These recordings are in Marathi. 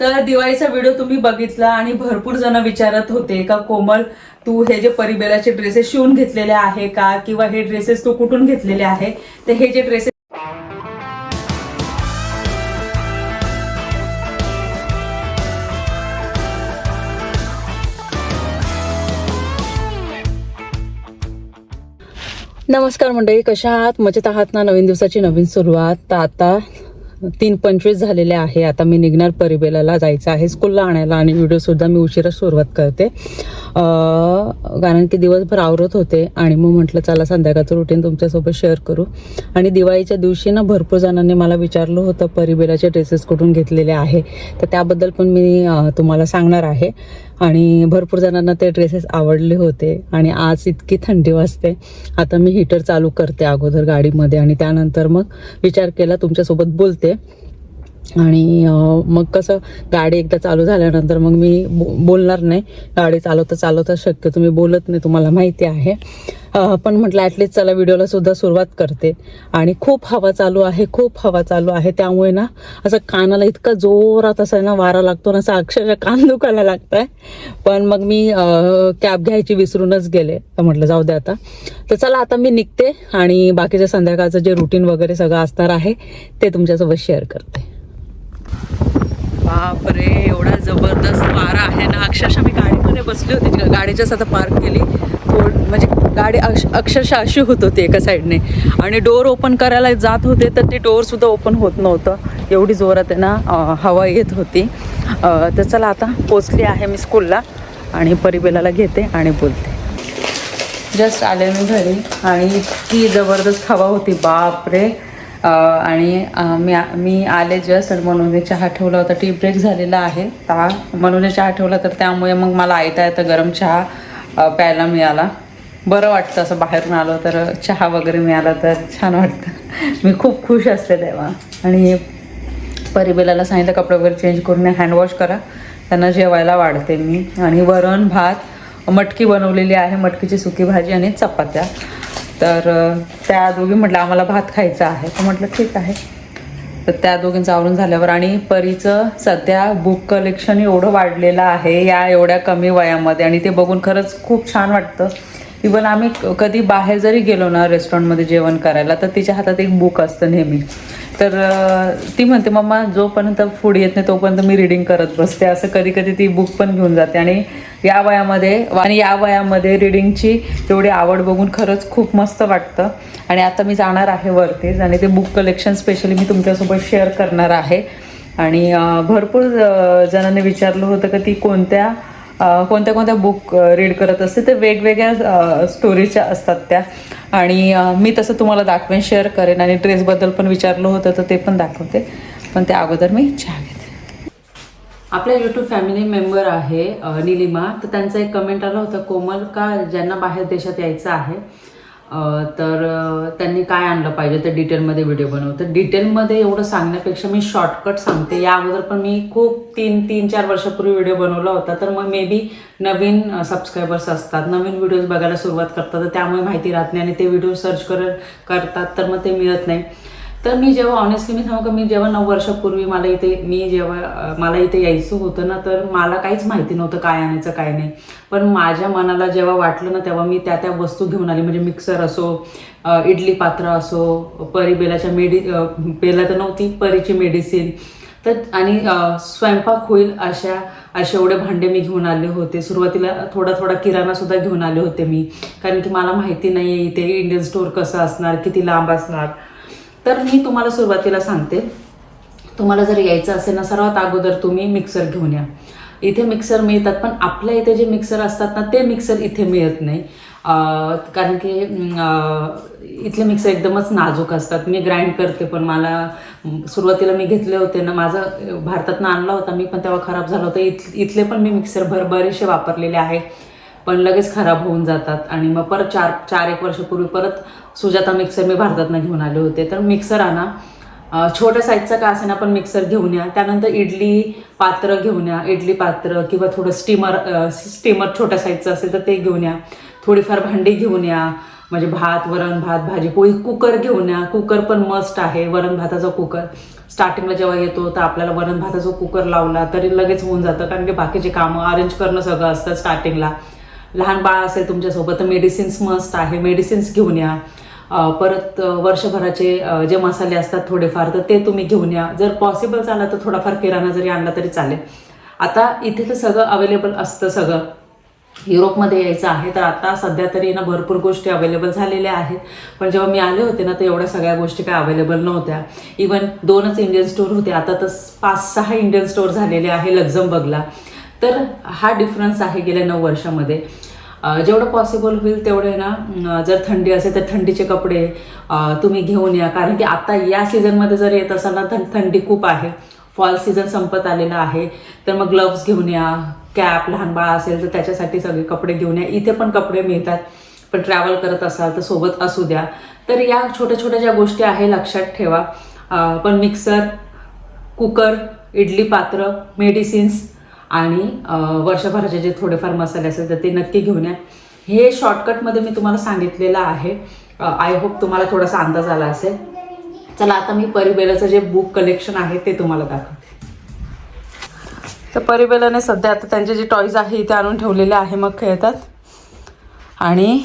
तर दिवाळीचा व्हिडिओ तुम्ही बघितला आणि भरपूर जण विचारत होते का कोमल तू हे जे परिबेलाचे ड्रेसेस शिवून घेतलेले आहे का? किंवा हे ड्रेसेस तू कुठून घेतलेले आहे? तर हे जे ड्रेसेस नमस्कार मंडळी कशा आहात? मजेत आहात ना? नवीन दिवसाची नवीन सुरुवात. तर आता तीन पंचवीस झालेले आहे. आता मी निघणार परिबेलाला जायचं आहे. स्कूलला आणायला आणि व्हिडिओसुद्धा मी उशिरा सुरुवात करते. कारण की दिवसभर आवरत होते आणि मग म्हटलं चला संध्याकाळचं रुटीन तुमच्यासोबत शेअर करू. आणि दिवाळीच्या दिवशी ना भरपूर जणांनी मला विचारलं होतं परिबेलाचे ड्रेसेस कुठून घेतलेले आहे? तर त्याबद्दल पण मी तुम्हाला सांगणार आहे. आणि भरपूर जणांना ते ड्रेसेस आवडले होते. आणि आज इतकी थंडी वाजते. आता मी हीटर चालू करते अगोदर गाडीमध्ये आणि त्यानंतर मग विचार केला तुमच्यासोबत बोलते. आणि मग कसं गाडी एकदा चालू झाल्यानंतर मग मी बो बोलणार नाही. गाडी चालवता चालवता शक्य तुम्ही बोलत नाही तुम्हाला माहिती आहे. पण म्हटलं ॲटलीस्ट चला व्हिडिओला सुद्धा सुरुवात करते. आणि खूप हवा चालू आहे खूप हवा चालू आहे. त्यामुळे ना असं कानाला इतका जोरात असा ना वारा लागतो ना असं अक्षरशः कान दुखायला लागत आहे पण मग मी कॅब घ्यायची विसरूनच गेले. तर म्हटलं जाऊ दे आता. तर चला आता मी निघते आणि बाकीच्या संध्याकाळचं जे रुटीन वगैरे सगळं असणार आहे ते तुमच्यासोबत शेअर करते. बापरे एवढा जबरदस्त वारा आहे ना. अक्षरशः मी गाडीमध्ये बसली होती. गाडीच्याच आता पार्क केली. थोड म्हणजे गाडी अक्ष अक्षरशः अशी होत होती एका साईडने आणि डोअर ओपन करायला जात होते तर ते डोअरसुद्धा ओपन होत नव्हतं. एवढी जोरात आहे ना हवा येत होती. तर चला आता पोचली आहे मी स्कूलला आणि परिबेलाला घेते आणि बोलते. जस्ट आले मी घरी. आणि इतकी जबरदस्त हवा होती. बापरे. आणि मी मी आले जस्ट आणि म्हणून चहा ठेवला होता. टी ब्रेक झालेला आहे. ता म्हणून चहा ठेवला तर त्यामुळे मग मला आयता येतं गरम चहा प्यायला मिळाला. बरं वाटतं असं बाहेरून आलो तर चहा वगैरे मिळाला तर छान वाटतं. मी खूप खुश असते तेव्हा. आणि परिबेलाला सांगितलं कपडे वगैरे चेंज करून हँडवॉश करा. त्यांना जेवायला वाढते मी. आणि वरण भात मटकी बनवलेली आहे. मटकीची सुकी भाजी आणि चपात्या. तर त्या दोघी म्हटलं आम्हाला भात खायचा आहे. तर म्हटलं ठीक आहे. तर त्या दोघींचं आवरून झाल्यावर आणि परीचं सध्या बुक कलेक्शन एवढं वाढलेलं आहे या एवढ्या कमी वयामध्ये आणि ते बघून खरंच खूप छान वाटतं. इवन आम्ही कधी बाहेर जरी गेलो ना रेस्टॉरंटमध्ये जेवण करायला तर तिच्या हातात एक बुक असतं नेहमी. तर ती म्हणते मम्मा जोपर्यंत फूड येत नाही तोपर्यंत मी रिडिंग करत बसते. असं कधी कधी ती बुक पण घेऊन जाते. आणि या वयामध्ये आणि या वयामध्ये रिडिंगची तेवढी आवड बघून खरंच खूप मस्त वाटतं. आणि आता मी जाणार आहे वरतीच आणि ते बुक कलेक्शन स्पेशली मी तुमच्यासोबत शेअर करणार आहे. आणि भरपूर जणांनी विचारलं होतं का ती कोणत्या कोणत्या कोणत्या बुक रीड करत असते ते वेगवेगळ्या स्टोरीच्या असतात त्या. आणि मी तसं तुम्हाला दाखवेन शेअर करेन आणि ड्रेसबद्दल पण विचारलं होतं तर ते पण दाखवते. पण त्या अगोदर मी चहा घेते. आपल्या यूट्यूब फॅमिली मेंबर आहे निलिमा. तर त्यांचा एक कमेंट आला होता कोमल का ज्यांना बाहेर देशात यायचं आहे? तर त्यांनी काय आणलं पाहिजे ते डिटेलमध्ये व्हिडिओ बनवू तर डिटेलमध्ये एवढं सांगण्यापेक्षा मी शॉर्टकट सांगते. या अगोदर पण मी खूप तीन तीन चार वर्षापूर्वी व्हिडिओ बनवला होता. तर मग मे बी नवीन सबस्क्रायबर्स असतात. नवीन व्हिडिओज बघायला सुरुवात करतात. तर त्यामुळे माहिती राहत नाही आणि ते व्हिडिओ सर्च कर करतात. तर मग ते मिळत नाही. तर मी जेव्हा ऑनेस्टली मी सांगू का मी जेव्हा नऊ वर्षापूर्वी मला इथे मी जेव्हा मला इथे यायचं होतं ना तर मला काहीच माहिती नव्हतं काय आणायचं काय नाही. पण माझ्या मनाला जेव्हा वाटलं ना तेव्हा मी त्या त्या वस्तू घेऊन आली. म्हणजे मिक्सर असो इडली पात्र असो परी बेलाच्या मेडि बेला तर नव्हती परीची मेडिसिन तर आणि स्वयंपाक होईल अशा असे एवढे भांडे मी घेऊन आले होते. सुरुवातीला थोडा थोडा किराणासुद्धा घेऊन आले होते मी. कारण की मला माहिती नाही आहे इथे इंडियन स्टोअर कसं असणार किती लांब असणार. तर मी तुम्हाला सुरुवातीला सांगते. तुम्हाला जर यायचं असेल ना सर्वात अगोदर तुम्ही मिक्सर घेऊन या. इथे मिक्सर मिळतात पण आपल्या इथे जे मिक्सर असतात ना ते मिक्सर इथे मिळत नाही. कारण की इथले मिक्सर एकदमच नाजूक असतात. मी ग्राइंड करते पण मला सुरुवातीला मी घेतले होते ना माझं भारतातनं आणला होता मी पण तेव्हा खराब झाला होता. इथ इथले पण मी मिक्सर भर बरेचसे वापरलेले आहे. पण लगेच खराब होऊन जातात. आणि मग परत चार चार एक वर्षापूर्वी परत सुजाता मिक्सर मी भारतातनं घेऊन आले होते. तर मिक्सर आणा. छोट्या साईजचा का असेना पण मिक्सर घेऊन या. त्यानंतर इडली पात्र घेऊन या. इडली पात्र किंवा थोडं स्टीमर स्टीमर छोट्या साईजचं असेल तर ते घेऊन या. थोडीफार भांडी घेऊन या. म्हणजे भात वरण भात भाजी पोळी कुकर घेऊन या. कुकर पण मस्ट आहे. वरण भाताचा कुकर. स्टार्टिंगला जेव्हा येतो तर आपल्याला वरण भाताचा कुकर लावला तरी लगेच होऊन जातं. कारण की बाकीचे कामं अरेंज करणं सगळं असतं स्टार्टिंगला लहान बाळ असेल तुमच्यासोबत तर मेडिसिन्स मस्ट आहे. मेडिसिन्स घेऊन या. परत वर्षभराचे जे मसाले असतात थोडेफार तर ते तुम्ही घेऊन या. जर पॉसिबल झालं तर थोडाफार किराणा जरी आणला तरी चालेल. आता इथे तर सगळं अवेलेबल असतं सगळं. युरोपमध्ये यायचं आहे तर आता सध्या तरी ना भरपूर गोष्टी अवेलेबल झालेल्या आहेत. पण जेव्हा मी आले होते ना तर एवढ्या सगळ्या गोष्टी काय अवेलेबल नव्हत्या. इवन दोनच इंडियन स्टोर होते. आता तर पाच सहा इंडियन स्टोर झालेले आहे लक्झमबर्गला. तर हा डिफरन्स आहे गेल्या नऊ वर्षामध्ये. जेवढं पॉसिबल होईल तेवढे ना जर थंडी असेल तर थंडीचे कपडे तुम्ही घेऊन या. कारण की आता या सीझनमध्ये जर येत असाल ना थंडी खूप आहे. फॉल सीझन संपत आलेला आहे. तर मग ग्लव्स घेऊन या. कॅप लहान बाळ असेल तर त्याच्यासाठी सगळे कपडे घेऊन या. इथे पण कपडे मिळतात. पण ट्रॅव्हल करत असाल तर सोबत असू द्या. तर या छोट्या छोट्या ज्या गोष्टी आहे लक्षात ठेवा. पण मिक्सर कुकर इडली पात्र मेडिसिन्स आणि वर्षभराचे जे थोडेफार मसाले असेल तर ते नक्की घेऊन या. हे शॉर्टकटमध्ये मी तुम्हाला सांगितलेलं आहे. आय होप तुम्हाला थोडासा अंदाज आला असेल. चला आता मी परिबेलाचं जे बुक कलेक्शन आहे ते तुम्हाला दाखवते. तर परिबेलाने सध्या आता त्यांचे जे टॉईज आहे इथे आणून ठेवलेले आहे मग खेळतात. आणि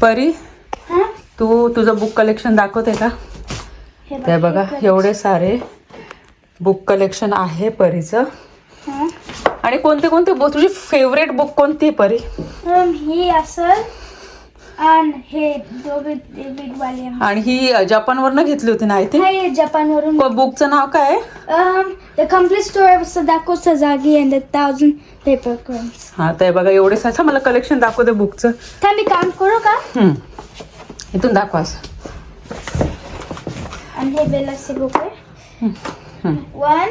परी तू तुझं बुक कलेक्शन दाखवते का? ते बघा एवढे सारे बुक कलेक्शन आहे परीचं. आणि कोणते कोणते बुक तुझी फेवरेट बुक कोणती परी? हे असल आणि हे आणि ही अ, जपानवरनं घेतली होती ना आय थिंक हे जपानवरून. बुकचं नाव काय complete story of Sadako Sasagi and the thousand paper cranes. हा हे बघा एवढे सारखं मला कलेक्शन दाखव दे बुकचं थांब मी काम करू का. इथून दाखवा असं. आणि हे बेलाचे बुक आहे. One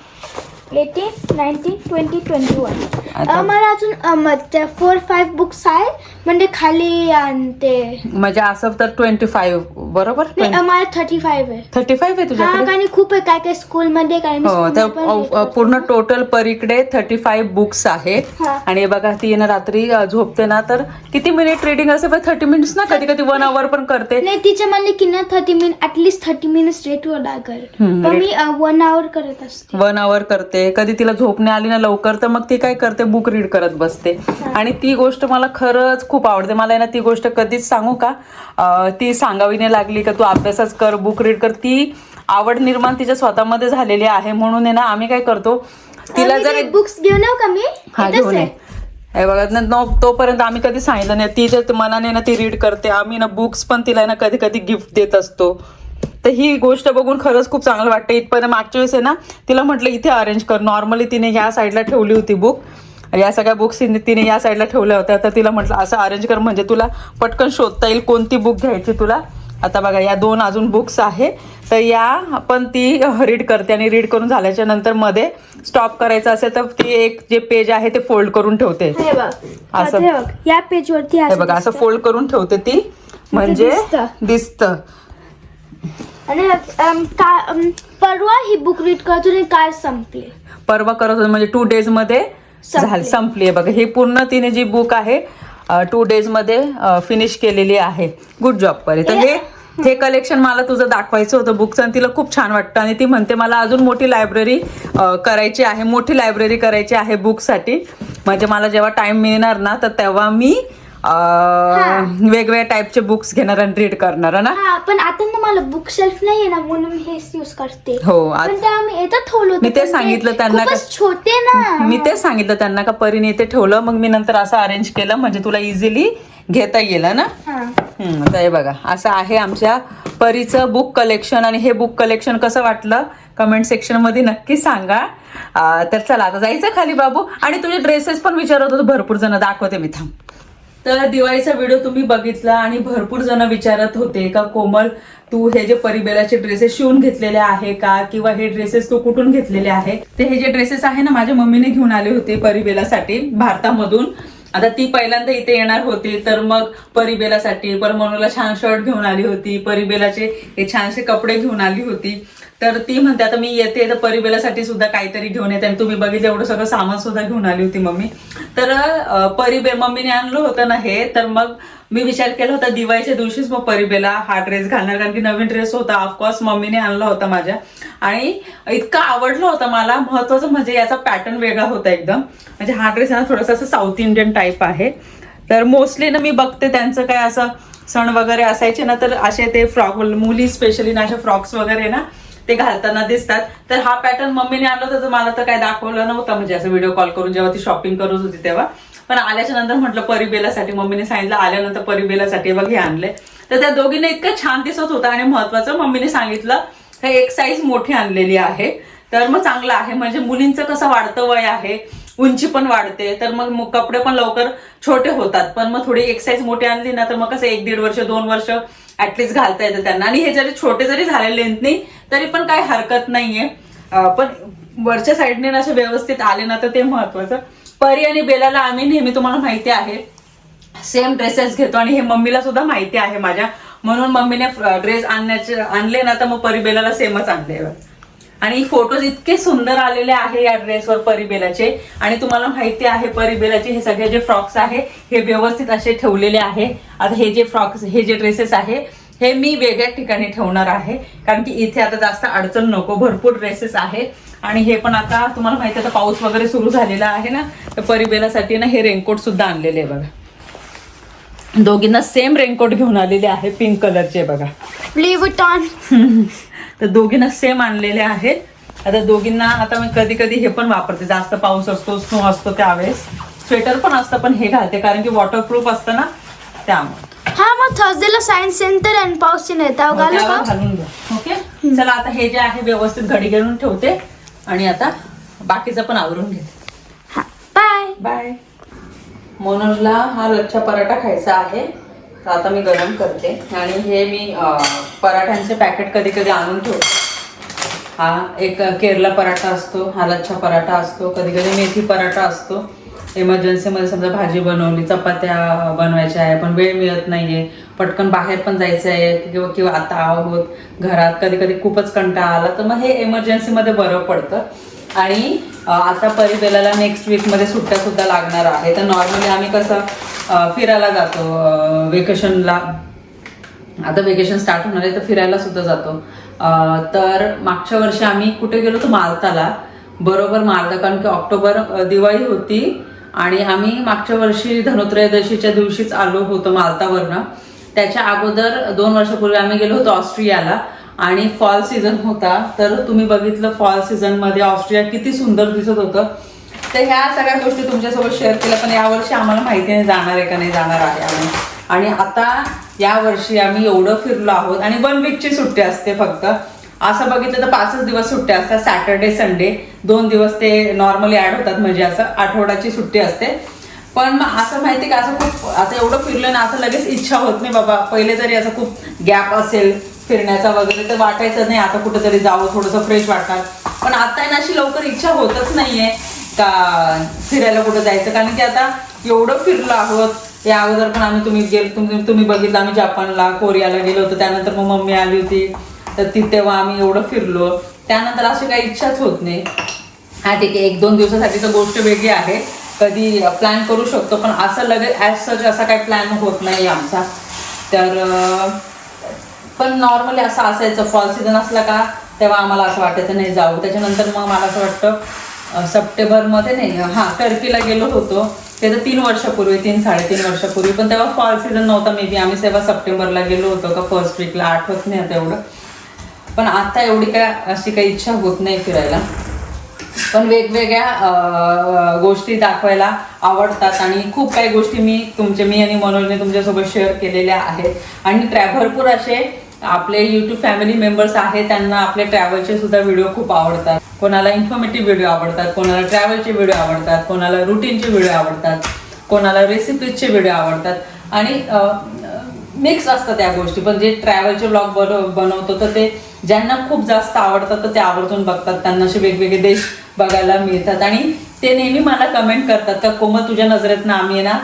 Eighteen nineteen twenty twenty one मला अजून फोर फाईव्ह बुक्स आहे म्हणजे खाली आणि ते म्हणजे असं तर ट्वेंटी फाईव्ह बरोबर? नाही मला थर्टी फाईव्ह आहे. थर्टी फाईव्ह आहे तुझ्याकडे? कारण खूप आहे काय काय स्कूलमध्ये काय. पूर्ण टोटल परीकडे थर्टी फाईव्ह बुक्स आहेत. आणि बघा ती ना रात्री झोपते ना तर किती मिनिट रिडिंग असते थर्टी मिनिट्स ना कधी कधी वन आवर पण करते. नाही तिच्या म्हणले की ना thirty minute at least thirty minutes rate वर लागेल. मी वन आवर करत असते. वन आवर करते. कधी तिला झोप नाही आली ना लवकर तर मग ती काय करते? बुक रीड करत बसते. आणि ती गोष्ट मला खरंच खूप आवडते. मला ना ती गोष्ट कधीच सांगू का? ती सांगावी नाही लागली का तू अभ्यासच कर बुक रीड कर. ती आवड निर्माण तिच्या स्वतःमध्ये झालेली आहे. म्हणून आहे ना आम्ही काय करतो? तिला जर बुक्स घेऊन का मी? हा घेऊन. हे बघा न- न- तोपर्यंत आम्ही कधी सांगितलं नाही. ती जर मनाने ना ती रीड करते. आम्ही ना बुक्स पण तिला ना कधी कधी गिफ्ट देत असतो. तर ही गोष्ट बघून खरंच खूप चांगलं वाटतं इथपर्यंत मागच्या वेळेस आहे ना तिला म्हटलं इथे अरेंज कर. नॉर्मली तिने ह्या साईडला ठेवली होती बुक या सगळ्या बुक्स तिने या साईडला ठेवल्या होत्या. तर तिला म्हटलं असं अरेंज कर म्हणजे तुला पटकन शोधता येईल कोणती बुक घ्यायची तुला. आता बघा या दोन अजून बुक्स आहे. तर या आपण ती रीड करते आणि रीड करून झाल्याच्यानंतरमध्ये स्टॉप करायचं असेल तर ती एक जे पेज आहे ते फोल्ड करून ठेवते. असं. बघ. या पेज वरती असं बघा असं. फोल्ड करून ठेवते ती. म्हणजे दिसतं. आणि परवा ही बुक रीड करतो आणि काल संपली? परवा करत होते म्हणजे टू डेजमध्ये संपली. झाली संपली. आहे बघा. हे पूर्ण तिने जी बुक आहे टू डेजमध्ये फिनिश केलेली आहे. गुड जॉब परी. तर हे हे कलेक्शन मला तुझं दाखवायचं होतं बुकचं आणि तिला खूप छान वाटतं आणि ती म्हणते मला अजून मोठी लायब्ररी करायची आहे मोठी लायब्ररी करायची आहे बुकसाठी म्हणजे मला जेव्हा टाइम मिळणार ना तर तेव्हा मी वेगवेगळ्या टाईपचे बुक्स घेणार आणि रीड करणार ना? हा पण आता ना मला बुक शेल्फ नाहीये ना म्हणून मी हेच यूज करते. हो आ- पण ते आम्ही येतात ठेवलं होतं, मी ते पण सांगितलं त्यांना खूपच छोटे ना. मी तेच सांगितलं त्यांना का परीने इथे ठेवलं मग मी नंतर असं अरेंज केलं म्हणजे तुला इझिली घेता येईल ना? हा. हम्म, तर हे बघा असं आहे आमच्या परीचं बुक कलेक्शन आणि हे बुक कलेक्शन कसं वाटलं? कमेंट सेक्शनमध्ये नक्की सांगा. अं, तर चला आता जायचं खाली बाबू. आणि तुझे ड्रेसेस पण विचारत होते भरपूर जण दाखवते मी थांब. तर दिवाळीचा व्हिडिओ तुम्ही बघितला आणि भरपूर जण विचारत होते का कोमल तू हे जे परिबेलाचे ड्रेसेस शिवून घेतलेले आहे का? किंवा हे ड्रेसेस तू कुठून घेतलेले आहे? ते हे जे ड्रेसेस आहे ना माझ्या मम्मीने घेऊन आले होते परिबेलासाठी भारतामधून. आता ती पहिल्यांदा इथे येणार होती तर मग परिबेलासाठी. परमनूला छान शर्ट घेऊन आली होती परिबेलाचे हे छानसे कपडे घेऊन आली होती. तर ती म्हणते आता मी येते तर परिबेलासाठी सुद्धा काहीतरी घेऊन येते. आणि तुम्ही बघितलं एवढं सगळं सामान सुद्धा घेऊन आली होती मम्मी. तर परिबे मम्मीने आणलं होतं ना हे तर मग मी विचार केला होता दिवाळीच्या दिवशीच मग परिबेला हा ड्रेस घालणार कारण की नवीन ड्रेस होता. ऑफकोर्स मम्मीने आणला होता माझ्या. आणि इतका आवडला होता मला. महत्वाचं म्हणजे याचा पॅटर्न वेगळा होता एकदम. म्हणजे हा ड्रेस ना थोडासा असं साऊथ इंडियन टाईप आहे. तर मोस्टली ना मी बघते त्यांचं काय असं सण वगैरे असायचे ना तर असे ते फ्रॉक मुली स्पेशली ना असे फ्रॉक्स वगैरे ना ते घालताना दिसतात. तर हा पॅटर्न मम्मीने आणला तर मला तर काय दाखवलं नव्हतं. म्हणजे असं व्हिडिओ कॉल करून जेव्हा ती शॉपिंग करत होती तेव्हा. पण आल्याच्यानंतर म्हटलं परिबेलासाठी मम्मीने सांगितलं. आल्यानंतर परिबेलासाठी बघ हे आणले. तर त्या दोघींना इतकं छान दिसत होतं आणि महत्वाचं मम्मीने सांगितलं हे एक साईज मोठी आणलेली आहे. तर मग चांगलं आहे. म्हणजे मुलींचं कसं वाढतं वय आहे उंची पण वाढते. तर मग मग कपडे पण लवकर छोटे होतात. पण मग थोडी एक साईज मोठी आणली ना तर मग कसं एक दीड वर्ष दोन वर्ष ऍटलीस्ट घालता येतं त्यांना. आणि हे जरी छोटे जरी झाले लेंथनी तरी पण काही हरकत नाहीये. पण वरच्या साईडने ना असे व्यवस्थित आले ना तर ते महत्वाचं. परी आणि बेलाला आम्ही नेहमी तुम्हाला माहिती आहे सेम ड्रेसेस घेतो आणि हे मम्मीला सुद्धा माहिती आहे माझ्या. म्हणून मम्मीने ड्रेस आणण्याचे आणले ना तर मग परी बेलाला सेमच आणले. आणि फोटोज इतके सुंदर आलेले आहे या ड्रेसवर परिबेलाचे. आणि तुम्हाला माहिती आहे परिबेलाचे हे सगळे जे फ्रॉक्स आहे हे व्यवस्थित असे ठेवलेले आहे. आता हे जे फ्रॉक्स हे जे ड्रेसेस आहे हे मी वेगळ्या ठिकाणी ठेवणार आहे. कारण की इथे आता जास्त अडचण नको भरपूर ड्रेसेस आहे. आणि हे पण आता तुम्हाला माहिती आता पाऊस वगैरे सुरू झालेला आहे ना तर परिबेलासाठी ना हे रेनकोट सुद्धा आणलेले आहे बघा. दोघींना सेम रेनकोट घेऊन आलेले आहे पिंक कलरचे बघा. तर दोघींना सेम आणलेले आहेत. आता दोघींना आता मी कधी कधी हे पण वापरते. जास्त पाऊस असतो स्नो असतो त्यावेळेस. स्वेटर पण असतं पण हे घालते. कारण की वॉटरप्रूफ असतं ना त्यामुळे. हा मग थर्सडेला सायन्स सेंटर आणि पाऊस घालून घ्या. ओके चला आता हे जे आहे व्यवस्थित घडी घेऊन ठेवते. आणि आता बाकीचं पण आवरून घेते. बाय बाय मोनलला हा लच्छा पराठा खायचा आहे. तर आता मी गरम करते. आणि हे मी पराठ्यांचे पॅकेट कधी कधी आणून ठेवते. हा एक केरला पराठा असतो हा लच्छा पराठा असतो कधी कधी मेथी पराठा असतो. इमर्जन्सीमध्ये समजा भाजी बनवली चपात्या बनवायच्या आहे पण वेळ मिळत नाही आहे पटकन बाहेर पण जायचं आहे किंवा किंवा आता आहोत घरात कधी कधी खूपच कंटाळा आला तर मग हे इमर्जन्सीमध्ये बरं पडतं. आणि आता परिबेलाला नेक्स्ट वीकमध्ये सुट्ट्यासुद्धा लागणार आहे तर नॉर्मली आम्ही कसं फिरायला जातो. वेकेशनला आता वेकेशन स्टार्ट होणार आहे तर फिरायला सुद्धा जातो. तर मागच्या वर्षी आम्ही कुठे गेलो होतो? मालताला. बरोबर मालदा कारण की ऑक्टोबर दिवाळी होती. आणि आम्ही मागच्या वर्षी धनोत्रयोदशीच्या दिवशीच आलो होतो मालतावरनं. त्याच्या अगोदर दोन वर्षापूर्वी आम्ही गेलो होतो ऑस्ट्रियाला. आणि फॉल सीझन होता. तर तुम्ही बघितलं फॉल सीझनमध्ये ऑस्ट्रिया किती सुंदर दिसत होतं. तर ह्या सगळ्या गोष्टी तुमच्यासोबत शेअर केल्या पण यावर्षी आम्हाला माहिती नाही जाणार आहे का नाही जाणार आहे आम्ही. आणि आता या वर्षी आम्ही एवढं फिरलो आहोत आणि वन वीकची सुट्टी असते फक्त. असं बघितलं तर पाचच दिवस सुट्ट्या असतात सॅटर्डे संडे दोन दिवस ते नॉर्मली ऍड होतात म्हणजे असं आठवड्याची सुट्टी असते. पण मग असं माहिती का असं खूप आता एवढं फिरलं ना असं लगेच इच्छा होत नाही बाबा पहिले जरी असं खूप गॅप असेल फिरण्याचा वगैरे तर वाटायचं नाही आता कुठेतरी जावं थोडंसं फ्रेश वाटणार. पण आता आहे ना अशी लवकर इच्छा होतच नाहीये. का फिरायला कुठं जायचं? कारण की आता एवढं फिरलो आहोत. या अगोदर पण आम्ही तुम्ही गेलो तुम्ही तुम्ही बघितलं आम्ही जपानला कोरियाला गेलो होतो. त्यानंतर मग मम्मी आली होती. तर ती तेव्हा आम्ही एवढं फिरलो. त्यानंतर अशी काही इच्छाच होत नाही. हा ठीक आहे. एक दोन दिवसासाठी तर गोष्ट वेगळी आहे. कधी प्लॅन करू शकतो पण असं लगेच ॲज सच असा काही प्लॅन होत नाही आमचा. तर पण नॉर्मली असं असायचं. फॉल सीझन असला का तेव्हा आम्हाला असं वाटायचं नाही जाऊ. त्याच्यानंतर मग मला असं वाटतं सप्टेंबरमध्ये नाही हां टर्कीला गेलो होतो. ते तर तीन वर्षापूर्वी तीन साडेतीन वर्षापूर्वी. पण तेव्हा फॉल सीझन नव्हता मे बी आम्ही तेव्हा सप्टेंबरला गेलो होतो का फर्स्ट वीकला आठवत नाही आता एवढं. पण आता एवढी काय अशी काही इच्छा होत नाही फिरायला. पण वेगवेगळ्या गोष्टी दाखवायला आवडतात आणि खूप काही गोष्टी मी तुमचे मी आणि मनोजने तुमच्यासोबत शेअर केलेल्या आहेत. आणि ट्रॅ भरपूर असे आपले यूट्यूब फॅमिली मेंबर्स आहेत त्यांना आपले ट्रॅव्हलचे सुद्धा व्हिडिओ खूप आवडतात. कोणाला इन्फॉर्मेटिव्ह व्हिडिओ आवडतात कोणाला ट्रॅव्हलचे व्हिडिओ आवडतात कोणाला रुटीनचे व्हिडिओ आवडतात कोणाला रेसिपीजचे व्हिडिओ आवडतात. आणि मिक्स असतात त्या गोष्टी पण जे ट्रॅव्हलचे ब्लॉग बन बनवतो तर ते ज्यांना खूप जास्त आवडतात तर ते आवर्जून बघतात. त्यांना असे वेगवेगळे देश बघायला मिळतात. आणि ते नेहमी मला कमेंट करतात का कोमल तुझ्या नजरेतनं आम्ही ना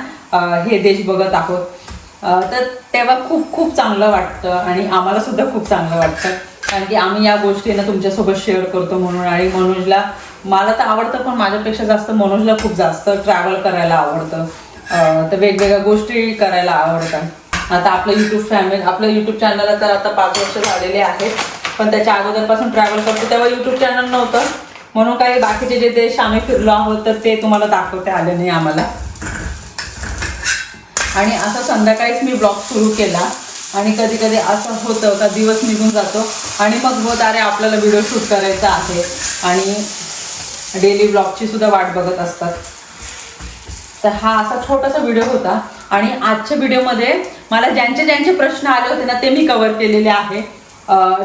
हे देश बघत आहोत. तर तेव्हा खूप खूप चांगलं वाटतं आणि आम्हाला सुद्धा खूप चांगलं वाटतं. कारण की आम्ही या गोष्टींना तुमच्यासोबत शेअर करतो म्हणून आणि मनोजला मला तर आवडतं पण माझ्यापेक्षा जास्त मनोजला खूप जास्त ट्रॅव्हल करायला आवडतं. तर वेगवेगळ्या गोष्टी करायला आवडतात. आता आपलं यूट्यूब फॅमिली आपलं यूट्यूब चॅनलला तर आता पाच वर्ष झालेले आहेत पण त्याच्या अगोदरपासून ट्रॅव्हल करतो तेव्हा यूट्यूब चॅनल नव्हतं. म्हणून काही बाकीचे जे देश आम्ही फिरलो आहोत तर ते तुम्हाला दाखवता आले नाही आम्हाला. आणि असं संध्याकाळीच मी ब्लॉग सुरू केला. आणि कधी कधी असं होतं का दिवस निघून जातो. आणि मग होत अरे आपल्याला व्हिडिओ शूट करायचा आहे. आणि डेली ब्लॉगची सुद्धा वाट बघत असतात. तर हा असा छोटासा व्हिडिओ होता. आणि आजच्या व्हिडिओमध्ये मला ज्यांचे ज्यांचे प्रश्न आले होते ना ते मी कव्हर केलेले आहे.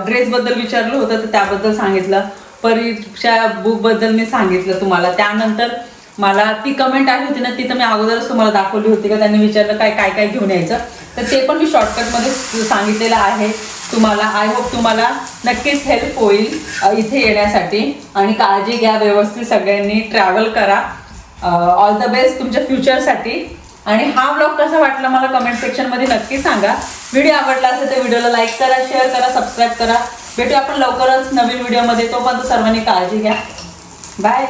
ड्रेसबद्दल विचारलं होतं तर त्याबद्दल सांगितलं. परीक्षा बुकबद्दल मी सांगितलं तुम्हाला. त्यानंतर मला ती कमेंट आली होती ना ती तर मी अगोदरच तुम्हाला दाखवली होती का? त्यांनी विचारलं काय काय काय घेऊन यायचं. तर ते पण मी शॉर्टकटमध्ये सांगितलेलं आहे. तुम्हाला आय होप तुम्हाला नक्कीच हेल्प होईल इथे येण्यासाठी. आणि काळजी घ्या व्यवस्थित सगळ्यांनी. ट्रॅव्हल करा. ऑल द बेस्ट तुमच्या फ्युचरसाठी आणि हा ब्लॉग कसा वाटला मला कमेंट सेक्शनमध्ये नक्की सांगा. व्हिडिओ आवडला असेल तर व्हिडिओला लाईक करा शेअर करा सबस्क्राईब करा. भेटू आपण लवकरच नवीन व्हिडिओमध्ये तोपर्यंत सर्वांनी काळजी घ्या. बाय